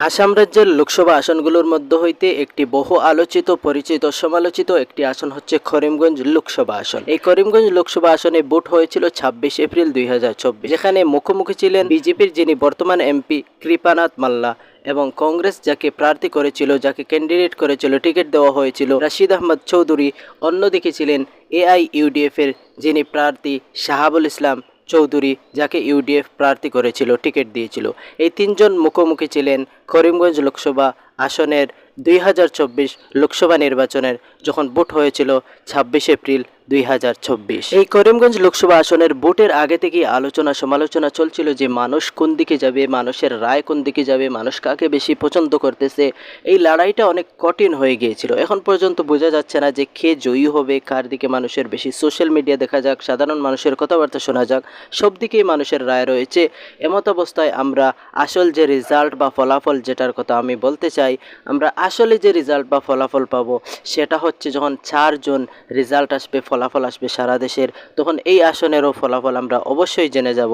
আসাম রাজ্যের লোকসভা আসনগুলোর মধ্য হইতে একটি বহু আলোচিত, পরিচিত, সমালোচিত একটি আসন হচ্ছে করিমগঞ্জ লোকসভা আসন। এই করিমগঞ্জ লোকসভা আসনে ভোট হয়েছিল ছাব্বিশ এপ্রিল দুই হাজার চব্বিশ। যেখানে মুখোমুখি ছিলেন বিজেপির যিনি বর্তমান এমপি কৃপানাথ মাল্লা এবং কংগ্রেস যাকে প্রার্থী করেছিল, যাকে ক্যান্ডিডেট করেছিল, টিকিট দেওয়া হয়েছিল রাশিদ আহমদ চৌধুরী, অন্যদিকে ছিলেন এআই ইউডিএফ এর যিনি প্রার্থী শাহাবুল ইসলাম চৌধুরী, যাকে ইউডিএফ প্রার্থী করেছিল, টিকিট দিয়েছিল। এই তিনজন মুখোমুখি ছিলেন করিমগঞ্জ লোকসভা আসনের দুই হাজার চব্বিশ লোকসভা নির্বাচনের, যখন ভোট হয়েছিল ছাব্বিশ এপ্রিল দুই হাজার চব্বিশ। এই করিমগঞ্জ লোকসভা আসনের ভোটের আগে থেকেই আলোচনা সমালোচনা চলছিল যে মানুষ কোন দিকে যাবে, মানুষের রায় কোন দিকে যাবে, মানুষ কাকে বেশি পছন্দ করতেছে, এই লড়াইটা অনেক কঠিন হয়ে গিয়েছিল। এখন পর্যন্ত বোঝা যাচ্ছে না যে কে জয়ী হবে, কার দিকে মানুষের বেশি সোশ্যাল মিডিয়া দেখা যাক, সাধারণ মানুষের কথাবার্তা শোনা যাক, সব দিকেই মানুষের রায় রয়েছে। এমত অবস্থায় আমরা আসল যে রেজাল্ট বা ফলাফল যেটার কথা আমি বলতে চাই, আমরা আসলে যে রেজাল্ট বা ফলাফল পাবো, সেটা হচ্ছে যখন চারজন রেজাল্ট আসবে ফলাফল আসবে সারা দেশের তখন এই আসনেরও ফলাফল আমরা অবশ্যই জেনে যাব।